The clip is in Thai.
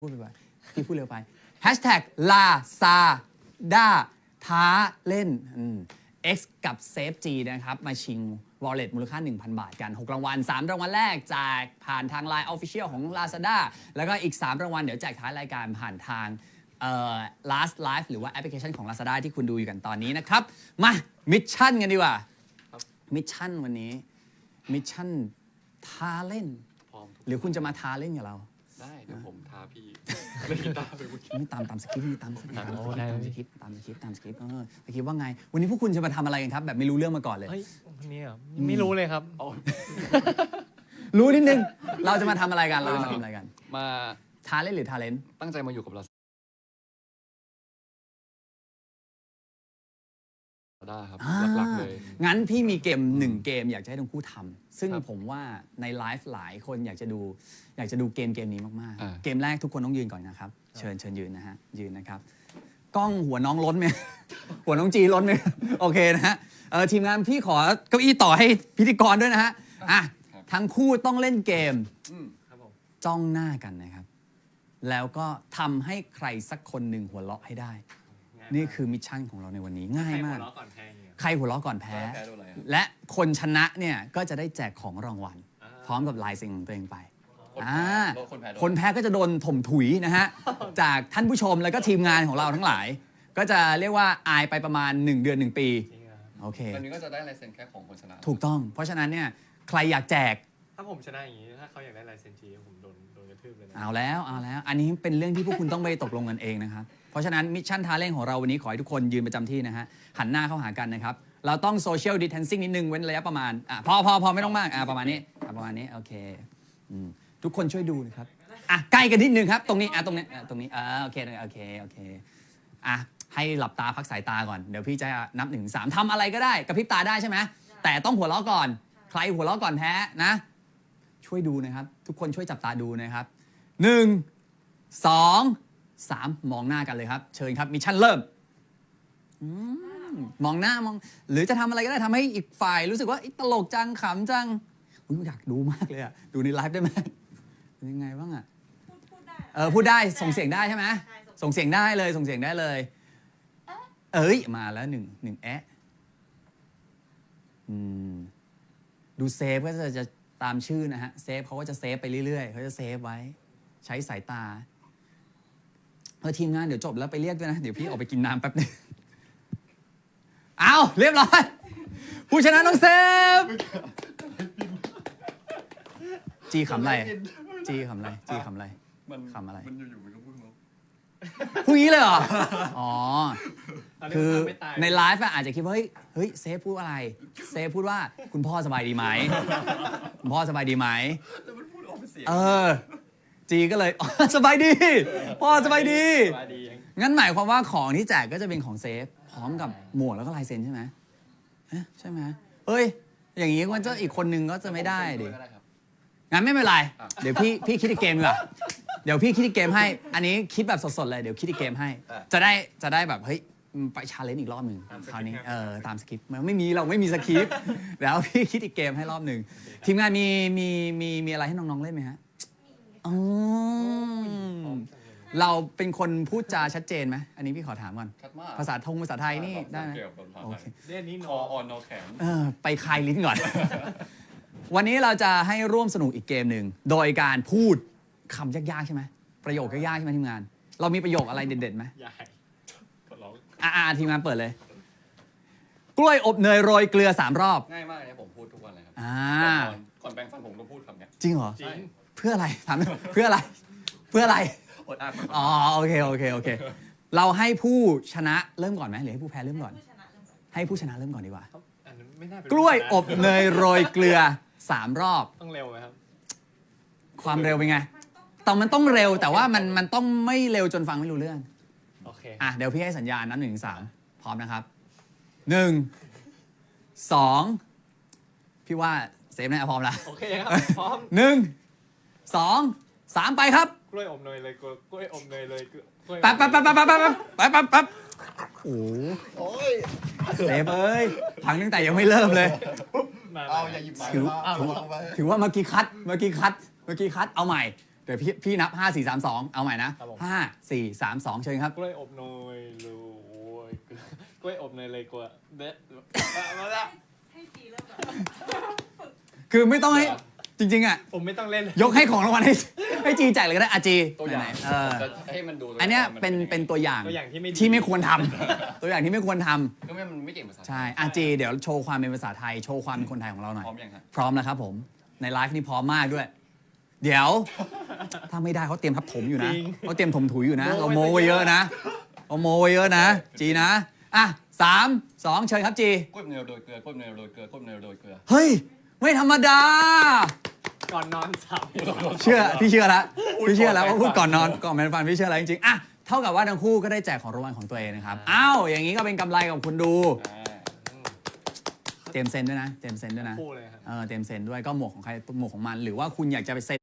พูดไปไปพี่พูดเร็วไป Hashtag ลาซาด้าท้าเล่นอืม X กับ Safe G นะครับ มาชิง Wallet มูลค่า 1,000 บาทกัน 6 รางวัล 3 รางวัลแรกแจกผ่านทาง Line Official ของ Lazada แล้วก็อีก 3 รางวัล เดี๋ยวแจกท้ายรายการผ่านทางเอ่อ last live หรือว่าแอปพลิเคชันของ Lazada ที่คุณดูอยู่กันตอนนี้นะครับ มามิชชั่นกันดีกว่ามิชชั่นวันนี้มิชชั่นท้าเล่นพร้อมทุกหรือคุณจะมาท้าเล่นกับเรา ได้เดี๋ยวผมท้าพี่เล่นกีตาร์ไปเมื่อกี้ไม่ตามตามสคริปต์นี่ตามสคริปต์ตามสคริปต์โอ้ได้ตามสคริปต์ตามสคริปต์ตามสคริปต์เออสคริปต์ว่าไง วันนี้พวกคุณจะมาทำอะไรกันครับ แบบไม่รู้เรื่องมาก่อนเลยเฮ้ยวันนี้เหรอไม่รู้เลยครับอ๋อรู้นิดนึง เราจะมาทำอะไรกัน เราจะมาทำอะไรกัน มาท้าเล่นหรือทาเลนตั้งใจมาอยู่กับเรา ได้ครับ หลักๆเลย งั้นพี่มีเกมหนึ่งเกมอยากจะให้ทั้งคู่ทำซึ่งครับผมว่าในไลฟ์หลายคนอยากจะดู อยากจะดูเกมเกมนี้มากอ่าๆเกมแรกทุกคนต้องยืนก่อนนะครับ เชิญเชิญยืนนะฮะ ยืนนะครับ กล้องหัวน้องล้นไหมหัวน้องจีล้นไหมโอเคนะฮะเออทีมงานพี่ขอเก้าอี้ต่อให้พิธีกรด้วยนะฮะอะทั้งคู่ต้องเล่นเกมครับผมจ้องหน้ากันนะครับ แล้วก็ทำให้ใครสักคนหนึ่งหัวเราะให้ได้ นี่คือมิชชั่นของเราในวันนี้ง่ายให้หัมาวกเราะก่อนแพงเนี่ย ใครหัวเราะก่อนแพ้ แพ้โดนอะไรครับและคนชนะเนี่ยก็จะได้แจกของรางวัล อ่า พร้อมกับลายเซ็นของตัวเองไป คนอ่าแพ้โดนคนแพ้โดน คนแพ้ก็จะโดนถมถุยนะฮะ จากท่านผู้ชมแล้วก็ทีมงานของเราทั้งหลาย ก็จะเรียกว่าอายไปประมาณ 1 เดือน 1 ปี จริงเหรอครับโอเควันนี้ก็จะได้ลายเซ็นแค่ของคนชนะ ถูกต้อง เพราะฉะนั้นเนี่ยใครอยากแจก ถ้าผมชนะอย่างนี้ ถ้าเขาอยากได้ลายเซ็นทีผมโดนโดน กระทืบเลยนะ เอาแล้วเอาแล้ว อันนี้เป็นเรื่องที่พวกคุณต้องไปตกลงกันเองนะครับ เพราะฉะนั้นมิชชั่นท้าเล่นของเราวันนี้ขอให้ทุกคนยืนประจำที่นะฮะ หันหน้าเข้าหากันนะครับ เราต้องโซเชียลดิ t ทนซิ่งนิดนึงเว้นระยะประมาณอะพอพอพอไม่ต้องมากอะประมาณนี้อะประมาณนี้ โอเคอืมทุกคนช่วยดูนะครับอะใกล้กันนิดนึงครับ ตรงนี้อะตรงนี้อะตรงนี้อะโอเคโอเคโอเคอะให้หลับตาพักสายตาก่อนเดี๋ยวพี่จะนับหนึ่งถึงสามทำอะไรก็ได้กระพริบตาได้ใช่ไหมแต่ต้องหัวเราะก่อน ใครหัวเราะก่อนแพ้นะ ช่วยดูนะครับ ทุกคนช่วยจับตาดูนะครับหนึ่งสองสามมองหน้ากันเลยครับ เชิญครับมิชชั่นเริ่มอืมมองหน้ามอง หรือจะทำอะไรก็ได้ทำให้อีกฝ่ายรู้สึกว่าเอ๊ะตลกจังขำจังอุ๊ยอยากดูมากเลยอะดูในไลฟ์ได้ไหมเป็นยังไงบ้างอะ พูดพูดได้เออพูดได้ส่งเสียงได้ใช่ไหมใช่ส่งเสียงได้เลยส่งเสียงได้เลย เอ้ยมาแล้วหนึ่งหนึ่งแอะอืมดูเซฟก็จะจะ ตามชื่อนะฮะเซฟเขาก็จะเซฟไปเรื่อยๆเขาจะเซฟไว้ ใช้สายตาเออทีมงานเดี๋ยวจบแล้วไปเรียกด้วยนะ เดี๋ยวพี่ออกไปกินน้ำแป๊บนึงเอาเรียบร้อย ผู้ชนะน้องเซฟ จีขำอะไร จีขำอะไร จีขำอะไรมันคำอะไร มันอยู่ๆมันก็พูดมา พูดงี้เลยเหรอ อ๋อตนนี้คือผมทำไม่ตายในไลฟ์อะอาจจะคิดว่า เฮ้ย เฮ้ย เซฟพูดอะไร เซฟพูดว่าคุณพ่อสบายดีไหม คุณพ่อสบายดีไหมแต่มันพูดออกเป็นเสียงเออ จีก็เลยอ๋อสบายดี พ่อสบายดี สบายดียังงั้นหมายความว่าของที่แจกก็จะเป็นของเซฟ พร้อมกับหมวกแล้วก็ลายเซ็นใช่ไหมเอ๊ะใช่ไหมเฮ้ย อย่างนี้มันจะอีกคนนึงก็จะไม่ได้ดิก็ได้ครับงั้นไม่เป็นไรอะเดี๋ยวพี่พี่คิดอีกเกมดีกว่าเดี๋ยวพี่คิดอีกเกมให้ อันนี้คิดแบบสดๆเลย เดี๋ยวคิดอีกเกมให้ จะได้จะได้แบบเฮ้ยไปชาเลนจ์อีกรอบหนึ่งคราวนี้เออตามสคริปต์มันไม่มีเราไม่มีสคริปต์เดี๋ยวพี่คิดอีกเกมให้รอบหนึ่งทีมงานมีมีมีมีอะไรให้น้องๆเล่นไหมฮะอ๋อเราเป็นคนพูดจาชัดเจนไหมอันนี้พี่ขอถามก่อนชัดมากภาษาทงภาษาไทยนี่ได้ไหมเกี่ยวกับภาษาโอไทเคยเล่นนี้คนอออ่อนนอแข็งเออไปคลายลิ้นก่อน วันนี้เราจะให้ร่วมสนุกอีกเกมหนึ่งโดยการพูด คำยากๆใช่ไหมประโยคยากๆใช่ไหมทีมงาน เรามีประโยคอะไรเด็ดๆไหมใหญ่ขอร้องอ่าทีมงานเปิดเลย กล้วยอบเนยโรยเกลือสามรอบ ง่ายมากเลยผมพูดทุกวันเลยครับอ่า ก่อนก่อนแปรงฟันผมก็พูดคำเนี้ยจริงเหรอ จริงเพื่ออะไรถามหน่อยเพื่ออะไร เพื่ออะไร อดอ่านอ๋อโอเคโอเคโอเค เราให้ผู้ชนะเริ่มก่อนไหมหรือให้ผู้แพ้เริ่มก่อนผู้ชนะเริ่มก่อน ให้ผู้ชนะเริ่มก่อนดีกว่า อันนั้นไม่น่าเป็นกล้วยอบเนยโรยเกลือสามรอบ ต้องเร็วไหมครับ ความเร็วเป็นไง แต่มันต้องเร็วแต่ว่ามันมันต้องไม่เร็วจนฟังไม่รู้เรื่อง โอเค อะเดี๋ยวพี่ให้สัญญาณนับหนึ่งถึงสามพร้อมนะครับหนึ่งสองพี่ว่าเซฟแน่พร้อมแล้วโอเคครับ พร้อมหนึ่งสองสามไปครับ กล้วยอมเนยเลยกล้วยอมเนยเลยกล้วยแป๊บแป๊บแป๊บแป๊บแป๊บแป๊บแป๊บแป๊บแป๊บโอ้โหเซฟเอ้ยพังตั้งแต่ยังไม่เริ่มเลย มาเอาอย่าหยิบไม้ถือมาเอาถือ เอาไปถือว่าเมื่อกี้คัดเมื่อกี้คัดเมื่อกี้คัดเอาใหม่เดี๋ยวพี่พี่นับ 5 4 3 2 เอาใหม่นะ ครับผม 5 4 3 2 เชิญครับ กล้วยอบเนยลูโอ้ยกล้วยอบเนยเลยกลัวเด็ดมาละให้จีเริ่มก่อนคือไม่ต้องให้ จริง ๆ อะ ผมไม่ต้องเล่นเลยยกให้ของรางวัลให้ให้จีแจกเลยก็ได้อาจีตัวอย่างไหนๆเออจะให้มันดูอันเนี้ยเป็นมัเป็นตัวอย่างตัวอย่างที่ไม่ดี ที่ไม่ควรทำ ตัวอย่างที่ไม่ควรทำก็ไม่มันไม่เก่งภาษาใช่อาจีเดี๋ยวโชว์ความเป็นภาษาไทยโชว์ความเป็นคนไทยของเราหน่อย พร้อมยังครับพร้อมแล้วครับผม ในไลฟ์นี่พร้อมมากด้วย เดี๋ยว ถ้าไม่ได้เขาเตรียมทับถมอยู่นะจริงเขาเตรียมถมถุยอยู่นะโม้เราไว้โมไว้เยอะนะเราโมไว้เยอะนะ จีนะอะสามสองเชิญครับจีกล้วยเนยโรยเกลือกล้วยเนยโรยเกลือกล้วยเนยโรยเกลือเฮ้ย ไม่ธรรมดา ก่อนนอนสับเชื่อพี่เชื่อแล้วพูดพี่เชื่อแล้วก่อนว่าพูดก่อนนอนแปรงฟันก่อนแปรงฟันพี่เชื่อแล้วจริงๆอะเท่ากับว่าทั้งคู่ก็ได้แจกของรางวัลของตัวเองนะครับอ้าวอย่างนี้ก็เป็นกำไรกับคุณดูอ่าเตรียมเซ็นด้วยนะเตรียมเซ็นด้วยนะคู่เลยครับเออเตรียมเซ็นด้วยก็หมวกของใครหมวกของมัน หรือว่าคุณอยากจะไปเซ็น